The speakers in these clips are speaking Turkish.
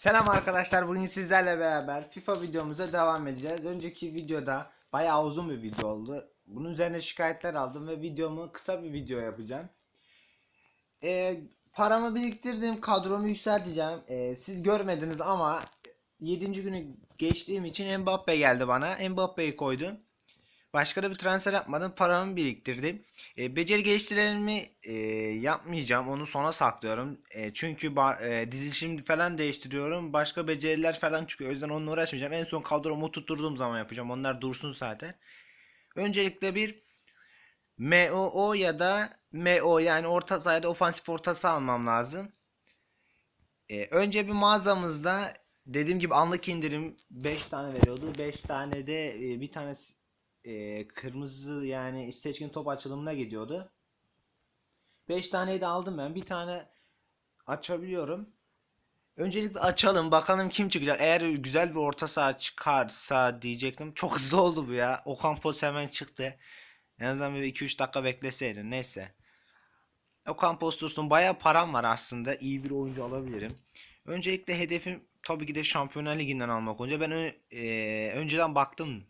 Selam arkadaşlar bugün sizlerle beraber FIFA videomuza devam edeceğiz. Önceki videoda bayağı uzun bir video oldu. Bunun üzerine şikayetler aldım ve videomu kısa bir video yapacağım. Ee, paramı biriktirdim, kadromu yükselteceğim. Ee, siz görmediniz ama 7. günü geçtiğim için Mbappe geldi bana. Mbappe'yi koydum. Başka da bir transfer yapmadım. Paramı biriktirdim. E, beceri geliştirmelerimi e, yapmayacağım. Onu sona saklıyorum. E, çünkü e, dizilişimi falan değiştiriyorum. Başka beceriler falan çıkıyor. O yüzden onunla uğraşmayacağım. En son kadromu tutturduğum zaman yapacağım. Onlar dursun zaten. Öncelikle bir MOO ya da MO yani orta sahada ofansif orta saha almam lazım. E, önce bir mağazamızda dediğim gibi anlık indirim 5 tane veriyordu. 5 tane de e, bir tanesi e, kırmızı yani seçkin top açılımına gidiyordu. 5 taneyi de aldım ben. Bir tane açabiliyorum. Öncelikle açalım bakalım kim çıkacak. Eğer güzel bir orta saha çıkarsa diyecektim. Çok hızlı oldu bu ya. Ocampos hemen çıktı. En azından bir 2-3 dakika bekleseydin. Neyse. Ocampos dursun. Bayağı param var aslında. İyi bir oyuncu alabilirim. Öncelikle hedefim tabii ki de Şampiyonlar Ligi'nden almak olunca ben e, önceden baktım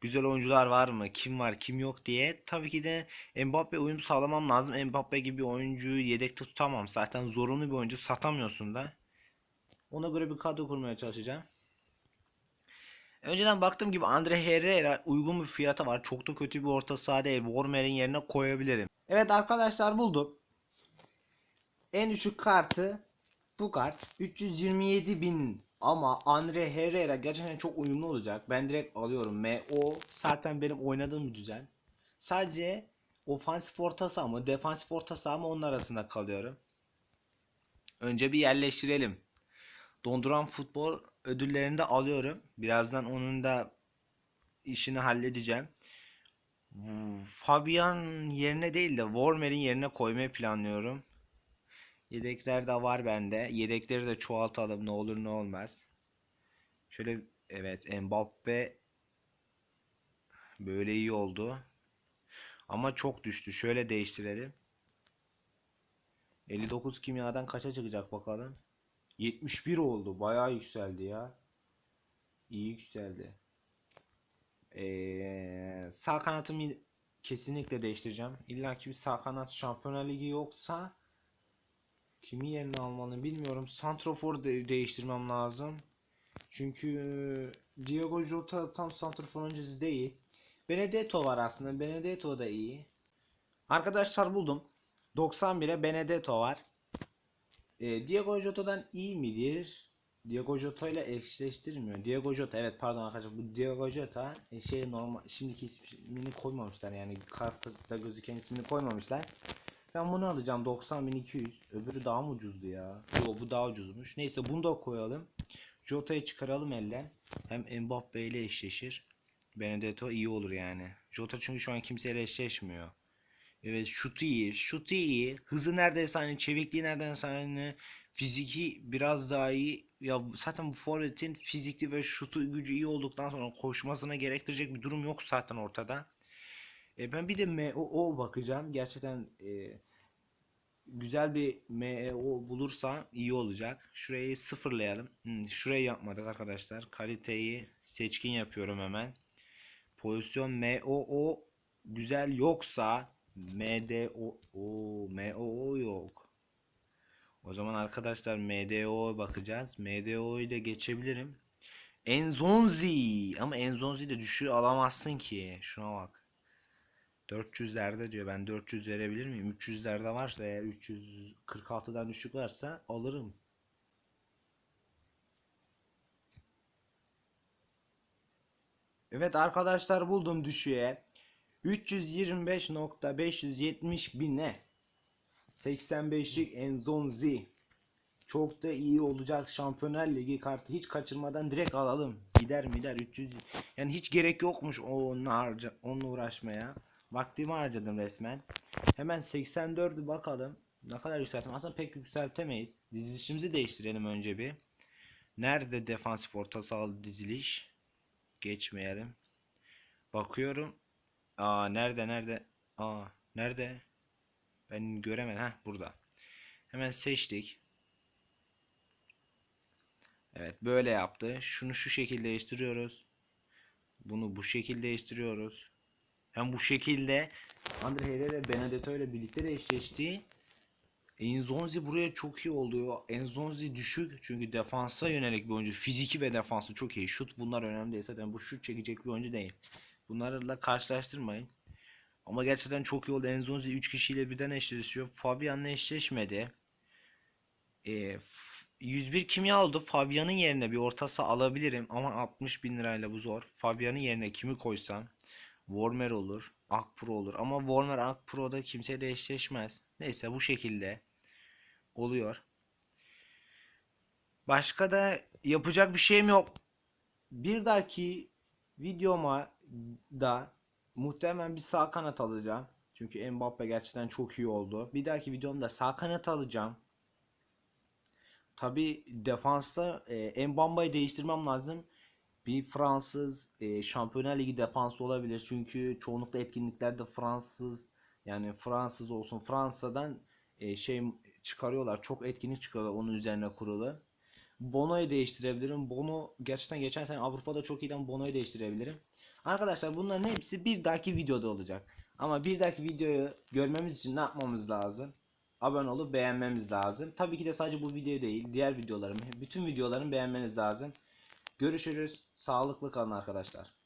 güzel oyuncular var mı? Kim var, kim yok diye. Tabii ki de Mbappe uyum sağlamam lazım. Mbappe gibi bir oyuncuyu yedekte tutamam. Zaten zorunlu bir oyuncu satamıyorsun da. Ona göre bir kadro kurmaya çalışacağım. Önceden baktığım gibi Andre Herrera uygun bir fiyata var. Çok da kötü bir orta saha değil. Wormer'in yerine koyabilirim. Evet arkadaşlar buldum. En düşük kartı bu kart 327 bin ama Andre Herrera gerçekten çok uyumlu olacak. Ben direkt alıyorum. MO zaten benim oynadığım bir düzen. Sadece ofansif orta saha mı, defansif orta saha mı onun arasında kalıyorum. Önce bir yerleştirelim. Donduran futbol ödüllerini de alıyorum. Birazdan onun da işini halledeceğim. Fabian yerine değil de Wormer'in yerine koymayı planlıyorum. Yedekler de var bende. Yedekleri de çoğaltalım ne olur ne olmaz. Şöyle evet Mbappe böyle iyi oldu. Ama çok düştü. Şöyle değiştirelim. 59 kimyadan kaça çıkacak bakalım. 71 oldu. Bayağı yükseldi ya. İyi yükseldi. Ee, sağ kanatımı kesinlikle değiştireceğim. İlla ki bir sağ kanat Şampiyonlar Ligi yoksa Kimi yerine almalıyım bilmiyorum. Santrafor de değiştirmem lazım. Çünkü Diego Jota tam santrafor öncesi değil. Benedetto var aslında. Benedetto da iyi. Arkadaşlar buldum. 91'e Benedetto var. Ee, Diego Jota'dan iyi midir? Diego Jota ile eşleştirmiyor. Diego Jota evet pardon arkadaşlar bu Diego Jota e, şey normal şimdiki ismini koymamışlar yani kartta gözüken ismini koymamışlar. Ben bunu alacağım 90.200. Öbürü daha mı ucuzdu ya? Yo bu daha ucuzmuş. Neyse bunu da koyalım. Jota'yı çıkaralım elden. Hem Mbappe ile eşleşir. Benedetto iyi olur yani. Jota çünkü şu an kimseyle eşleşmiyor. Evet şutu iyi. Şutu iyi. Hızı neredeyse aynı. Çevikliği neredeyse aynı. Fiziki biraz daha iyi. Ya zaten bu forvetin fizikli ve şutu gücü iyi olduktan sonra koşmasına gerektirecek bir durum yok zaten ortada. E, ben bir de MOO bakacağım. Gerçekten e, güzel bir MO bulursa iyi olacak. Şurayı sıfırlayalım. Hmm, şurayı yapmadık arkadaşlar. Kaliteyi seçkin yapıyorum hemen. Pozisyon MOO güzel yoksa MDO o MOO yok. O zaman arkadaşlar MDO bakacağız. MDO'yu da geçebilirim. Enzonzi ama Enzonzi de düşür alamazsın ki. Şuna bak. 400'lerde diyor. Ben 400 verebilir miyim? 300'lerde varsa eğer 346'dan düşük varsa alırım. Evet arkadaşlar buldum düşüğe. 325.570 bine 85'lik Enzonzi çok da iyi olacak Şampiyonlar Ligi kartı hiç kaçırmadan direkt alalım. Gider mi gider 300 yani hiç gerek yokmuş onunla harca onunla uğraşmaya. Vaktimi harcadım resmen. Hemen 84'ü bakalım. Ne kadar yükseltelim? Aslında pek yükseltemeyiz. Dizilişimizi değiştirelim önce bir. Nerede defansif orta saha diziliş? Geçmeyelim. Bakıyorum. Aa nerede nerede? Aa nerede? Ben göremedim. Heh burada. Hemen seçtik. Evet böyle yaptı. Şunu şu şekilde değiştiriyoruz. Bunu bu şekilde değiştiriyoruz. Hem bu şekilde Andre Herrera ve Benedetto ile birlikte de eşleşti. Enzonzi buraya çok iyi oluyor. Enzonzi düşük çünkü defansa yönelik bir oyuncu. Fiziki ve defansı çok iyi. Şut bunlar önemli değil. Zaten bu şut çekecek bir oyuncu değil. Bunlarla karşılaştırmayın. Ama gerçekten çok iyi oldu. Enzonzi 3 kişiyle birden eşleşiyor. Fabian'la eşleşmedi. E, f- 101 kimi aldı? Fabian'ın yerine bir orta saha alabilirim ama 60 bin lirayla bu zor. Fabian'ın yerine kimi koysam? Wormer olur, Akpro olur ama Wormer Akpro'da kimseyle eşleşmez. Neyse bu şekilde oluyor. Başka da yapacak bir şeyim yok. Bir dahaki videoma da muhtemelen bir sağ kanat alacağım. Çünkü Mbappe gerçekten çok iyi oldu. Bir dahaki videomda sağ kanat alacağım. Tabi defansta e, Mbamba'yı değiştirmem lazım. Bir Fransız e, Şampiyonlar Ligi defansı olabilir. Çünkü çoğunlukla etkinliklerde Fransız yani Fransız olsun Fransa'dan e, şey çıkarıyorlar. Çok etkinlik çıkarıyorlar onun üzerine kurulu. Bono'yu değiştirebilirim. Bono gerçekten geçen sene Avrupa'da çok iyiden Bono'yu değiştirebilirim. Arkadaşlar bunların hepsi bir dahaki videoda olacak. Ama bir dahaki videoyu görmemiz için ne yapmamız lazım? Abone olup beğenmemiz lazım. Tabii ki de sadece bu video değil, diğer videolarımı, bütün videolarımı beğenmeniz lazım. Görüşürüz. Sağlıklı kalın arkadaşlar.